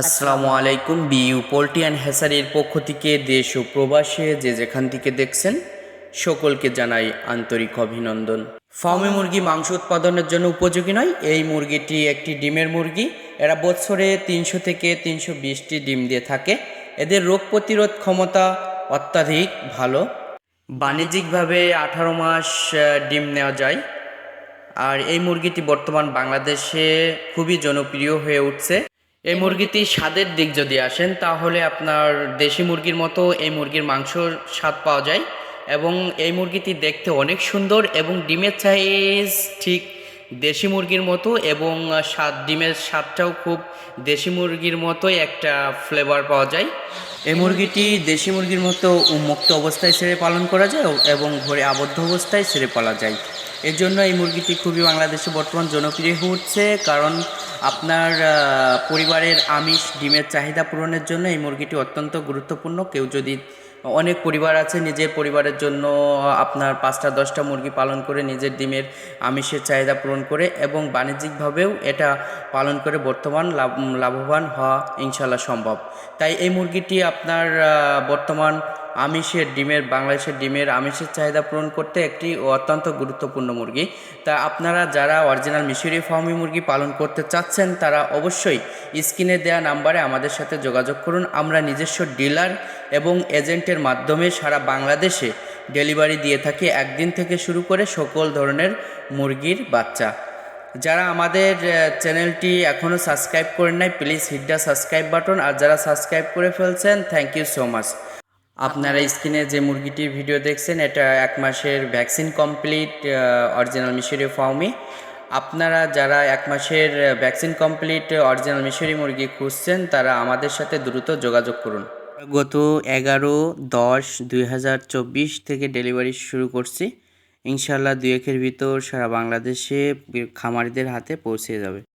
আসসালামু আলাইকুম BU poultry and হ্যাসারির পক্ষ থেকে দেশ ও প্রবাসে যে যেখান থেকে দেখছেন, সকলকে জানাই আন্তরিক অভিনন্দন। ফার্মে মুরগি মাংস উৎপাদনের জন্য উপযোগী নয়। এই মুরগিটি একটি ডিমের মুরগি। এরা বছরে তিনশো থেকে তিনশো বিশটি ডিম দিয়ে থাকে। এদের রোগ প্রতিরোধ ক্ষমতা অত্যাধিক ভালো। বাণিজ্যিকভাবে আঠারো মাস ডিম নেওয়া যায়। আর এই মুরগিটি বর্তমান বাংলাদেশে খুবই জনপ্রিয় হয়ে উঠছে। এই মুরগিটি স্বাদের দিক যদি আসেন, তাহলে আপনার দেশি মুরগির মতো এই মুরগির মাংসর স্বাদ পাওয়া যায় এবং এই মুরগিটি দেখতে অনেক সুন্দর এবং ডিমের সাইজ ঠিক দেশি মুরগির মতো এবং স্বাদ ডিমের স্বাদটাও খুব দেশি মুরগির মতোই একটা ফ্লেভার পাওয়া যায়। এই মুরগিটি দেশি মুরগির মতো উন্মুক্ত অবস্থায় ছেড়ে পালন করা যায় এবং ঘরে আবদ্ধ অবস্থায় ছেড়ে পালা যায়। এর জন্য এই মুরগিটি খুবই বাংলাদেশে বর্তমান জনপ্রিয় উঠছে কারণ আপনার পরিবারের আমিষ, ডিমের চাহিদা পূরণের জন্য এই মুরগিটি অত্যন্ত গুরুত্বপূর্ণ। কেউ যদি অনেক পরিবার আছে, নিজের পরিবারের জন্য আপনার পাঁচটা, দশটা মুরগি পালন করে, নিজের ডিমের আমিষের চাহিদা পূরণ করে এবং বাণিজ্যিকভাবেও এটা পালন করে বর্তমান লাভ, লাভবান হওয়া ইনশাল্লাহ সম্ভব। তাই এই মুরগিটি আপনার বর্তমান আমিষের ডিমের, বাংলাদেশের ডিমের আমিষের চাহিদা পূরণ করতে একটি অত্যন্ত গুরুত্বপূর্ণ মুরগি। তা আপনারা যারা অরিজিনাল মিশরি ফার্মি মুরগি পালন করতে চাচ্ছেন, তারা অবশ্যই স্ক্রিনে দেওয়া নাম্বারে আমাদের সাথে যোগাযোগ করুন। আমরা নিজস্ব ডিলার এবং এজেন্টের মাধ্যমে সারা বাংলাদেশে ডেলিভারি দিয়ে থাকি একদিন থেকে শুরু করে সকল ধরনের মুরগির বাচ্চা। যারা আমাদের চ্যানেলটি এখনও সাবস্ক্রাইব করেন নাই, please hit the subscribe button আর যারা সাবস্ক্রাইব করে ফেলছেন থ্যাংক ইউ সো মাচ আপনারা স্ক্রিনে যে মুরগিটির ভিডিও দেখছেন, এটা এক মাসের ভ্যাকসিন কমপ্লিট অরিজিনাল মিশরি ফার্মি আপনারা যারা এক মাসের ভ্যাকসিন কমপ্লিট, অরিজিনাল মিশরি মুরগি খুঁজছেন, তারা আমাদের সাথে দ্রুত যোগাযোগ করুন। গত এগারো, দশ, দুই থেকে ডেলিভারি শুরু করছি। ইনশাল্লাহ দুই একের ভিতর সারা বাংলাদেশে খামারিদের হাতে পৌঁছে যাবে।